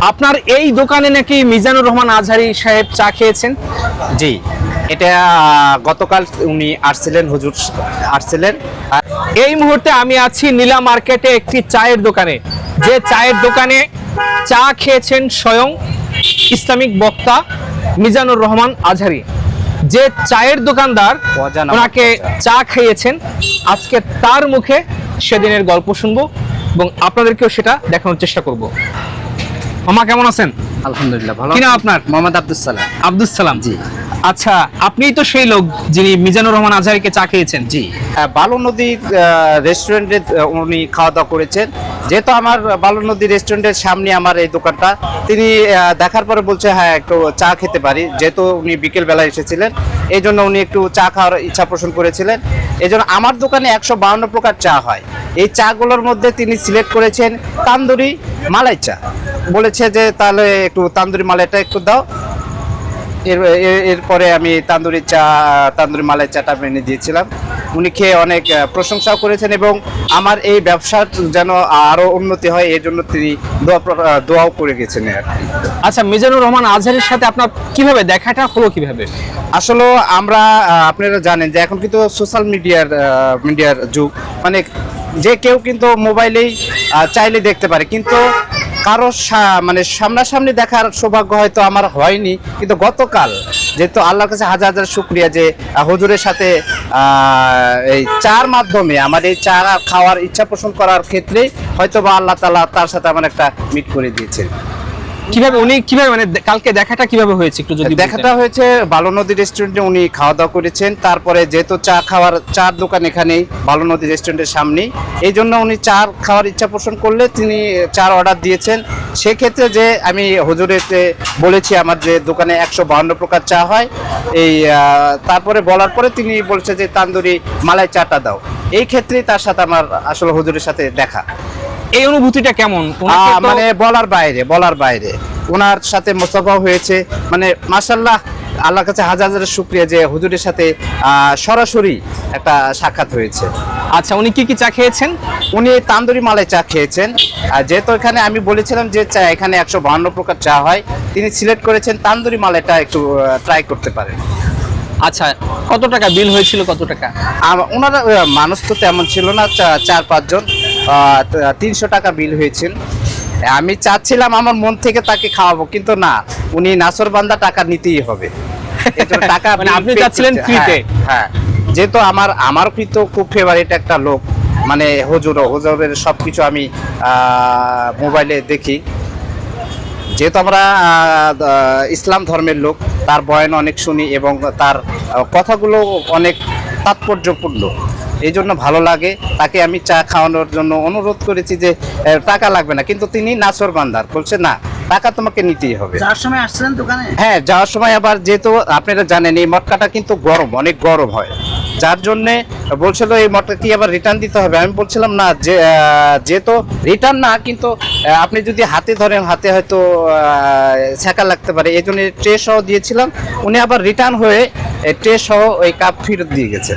আপনার এই দোকানে নাকি মিজানুর রহমান আজহারি সাহেব চা খেয়েছেন? জি এটা গতকাল উনি আসছিলেন হুজুর আসছিলেন। এই মুহূর্তে আমি আছি নীলা মার্কেটে একটি চায়ের দোকানে। যে চায়ের দোকানে চা খেয়েছেন স্বয়ং ইসলামিক বক্তা মিজানুর রহমান আজহারি। যে চায়ের দোকানদার ওনাকে চা খাইয়েছেন আজকে তার মুখে সেদিনের গল্প শুনব এবং আপনাদেরকেও সেটা দেখানোর চেষ্টা করব। মামা কেমন আছেন? আলহামদুলিল্লাহ ভালো কি নাম আপনার? মোহাম্মদ আব্দুল সালাম। আব্দুল সালাম। জি। আচ্ছা আপনিই তো সেই লোক যিনি মিজানুর রহমান আজহারিকে চা খেয়েছেন। জি। হ্যাঁ, বালু নদী রেস্টুরেন্টে উনি খাওয়া দাওয়া করেছেন। যেহেতু আমার বালু নদী রেস্টুরেন্টের সামনে আমার এই দোকানটা তিনি দেখার পরে বলছে হ্যাঁ একটু চা খেতে পারি। যেহেতু উনি বিকেল বেলা এসেছিলেন এই জন্য উনি একটু চা খাওয়ার ইচ্ছা পোষণ করেছিলেন। এই জন্য আমার দোকানে একশো বাউন্ন প্রকার চা হয়। এই চাগুলোর মধ্যে তিনি সিলেক্ট করেছেন তান্দুরি মালাই চা। বলেছে যে তাহলে একটু তান্দুরি মালাইটা একটু দাও। এর এর- এরপরে আমি তান্দুরি চা তান্দুরি মালাই চাটা মেনে দিয়েছিলাম। উনি খেয়ে অনেক প্রশংসাও করেছেন এবং আমার এই ব্যবসার যেন আরও উন্নতি হয় এই জন্য তিনি দোয়া দোয়াও করে গেছেন আর আচ্ছা মিজানুর রহমান আজহারের সাথে আপনার কীভাবে দেখাটা হলো কীভাবে? আসলে আমরা আপনারা জানেন যে এখন কিন্তু সোশ্যাল মিডিয়ার মিডিয়ার যুগ। মানে যে কেউ কিন্তু মোবাইলেই চাইলে দেখতে পারে। কিন্তু কারও মানে সামনাসামনি দেখার সৌভাগ্য হয়তো আমার হয়নি, কিন্তু গতকাল যেহেতু আল্লাহর কাছে হাজার হাজার শুক্রিয়া যে হুজুরের সাথে এই চার মাধ্যমে, আমার এই চা খাওয়ার ইচ্ছা পোষণ করার ক্ষেত্রে হয়তো বা আল্লাহ তালা তার সাথে আমার একটা মিট করে দিয়েছেন। কীভাবে উনি কীভাবে মানে কালকে দেখাটা কীভাবে হয়েছে একটু যদি দেখাটা হয়েছে বালু নদী রেস্টুরেন্টে উনি খাওয়া দাওয়া করেছেন। তারপরে যেহেতু চা খাওয়ার, চার দোকান এখানেই বালু নদী রেস্টুরেন্টের সামনেই। এই জন্য উনি চা খাওয়ার ইচ্ছা পোষণ করলে তিনি চার অর্ডার দিয়েছেন। সেক্ষেত্রে যে আমি হুজুরেতে বলেছি, আমার যে দোকানে একশো বাহান্ন প্রকার চা হয়, এই তারপরে বলার পরে তিনি বলছে যে, তান্দুরি মালাই চাটা দাও। এই ক্ষেত্রেই তার সাথে আমার আসলে হুজুরের সাথে দেখা। এই অনুভূতিটা কেমন? মানে বলার বাইরে বলার বাইরে। ওনার সাথে মোস্তফা হয়েছে। মানে মাসাল্লাহ আল্লাহর কাছে হাজার হাজার শুক্রিয়া যে হুজুরের সাথে সরাসরি একটা সাক্ষাৎ হয়েছে। আচ্ছা উনি কি কি চা খেয়েছেন? উনি তান্দুরি মালাই চা খেয়েছেন। আর যেহেতু এখানে আমি বলেছিলাম যে চা এখানে একশো বাহান্ন প্রকার চা হয় তিনি সিলেক্ট করেছেন তান্দুরি মালাইটা একটু ট্রাই করতে পারেন। আচ্ছা কত টাকা? বিল হয়েছিল কত টাকা? ওনারা মানুষ তো তেমন ছিল না চার পাঁচজন। তিনশো টাকা বিল হয়েছিল। আমি চাচ্ছিলাম আমার মন থেকে তাকে খাওয়াবো কিন্তু না উনি নাসর বান্দা টাকা নিতেই হবে। টাকা মানে আপনি চাচ্ছিলেন হ্যাঁ, হ্যাঁ। যেহেতু আমার আমার কিন্তু খুব ফেভারিট একটা লোক মানে হজুর হুজুরের সব কিছু আমি আহ, মোবাইলে দেখি। যেহেতু আমরা ইসলাম ধর্মের লোক তার বয়ান অনেক শুনি এবং তার কথাগুলো অনেক তাৎপর্যপূর্ণ। এই জন্য ভালো লাগে। তাকে আমি চা খাওয়ানোর জন্য অনুরোধ করেছি যে টাকা লাগবে না। কিন্তু তিনি নাচর বান্দার। বলছে না টাকা তোমাকে নিতেই হবে। যাওয়ার সময় আসছিলেন দোকানে? হ্যাঁ যাওয়ার সময় আবার যেহেতু আপনারা জানেন এই মটকাটা কিন্তু গরম অনেক গরম হয়। যার জন্যে বলছিল এই মটকা কি আবার রিটার্ন দিতে হবে। আমি বলছিলাম না যে যেহেতু রিটার্ন না কিন্তু আপনি যদি হাতে ধরেন হাতে হয়তো ছ্যাঁকা লাগতে পারে। এই জন্য ট্রে সহ দিয়েছিলাম। উনি আবার রিটার্ন হয়ে ট্রে সহ ওই কাপ ফেরত দিয়ে গেছে।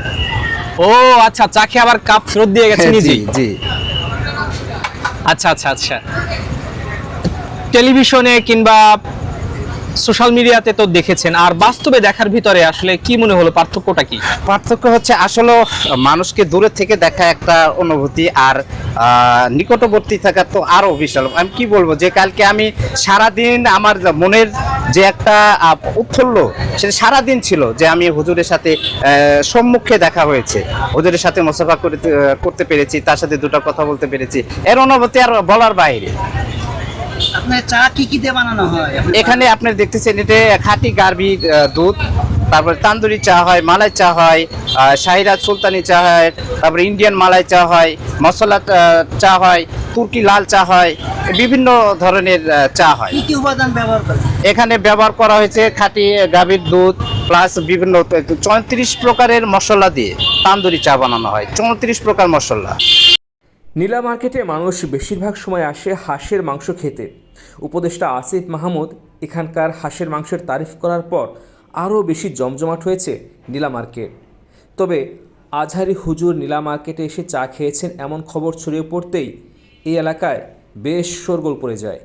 ও আচ্ছা চা খেয়ে আবার কাপ ফেরত দিয়ে গেছেন জি জি জি। আচ্ছা আচ্ছা আচ্ছা। টেলিভিশনে কিংবা সোশ্যাল মিডিয়াতে তো দেখেছেন। আর বাস্তবে দেখার ভিতরে আসলে কি মনে হলো? পার্থক্যটা কি? পার্থক্য হচ্ছে আসলে মানুষকে দূরে থেকে দেখা একটা অনুভূতি আর নিকটবর্তী থাকা তো আরও বিশাল। আমি কি বলব যে কালকে আমি সারাদিন আমার মনের যে একটা উৎফুল্ল, সেটা সারাদিন ছিল যে আমি হুজুরের সাথে সম্মুখে দেখা হয়েছে। হুজুরের সাথে মোসাফা করতে পেরেছি, তার সাথে দুটো কথা বলতে পেরেছি। এর অনুভূতি আর বলার বাইরে। আপনার চা কি কি দিয়ে বানানো হয়। এখানে আপনি দেখতেছেন এটা খাঁটি গার্বির দুধ তারপরে তান্দুরি চা হয় মালাই চা হয় শাহিরাজ সুলতানি চা হয় তারপরে ইন্ডিয়ান মালাই চা হয় মশলা চা হয় তুর্কি লাল চা হয় বিভিন্ন ধরনের চা হয়। কি কি উপাদান ব্যবহার করেন? এখানে ব্যবহার করা হয়েছে খাঁটি গাভীর দুধ প্লাস বিভিন্ন চৌত্রিশ প্রকারের মশলা দিয়ে তান্দুরি চা বানানো হয়। চৌত্রিশ প্রকার মশলা। নীলা মার্কেটে মানুষ বেশিরভাগ সময় আসে হাঁসের মাংস খেতে। উপদেষ্টা আসিফ মাহমুদ এখানকার হাঁসের মাংসের তারিফ করার পর আরও বেশি জমজমাট হয়েছে নীলা মার্কেট। তবে আজহারি হুজুর নীলা মার্কেটে এসে চা খেয়েছেন এমন খবর ছড়িয়ে পড়তেই এই এলাকায় বেশ শোরগোল পড়ে যায়।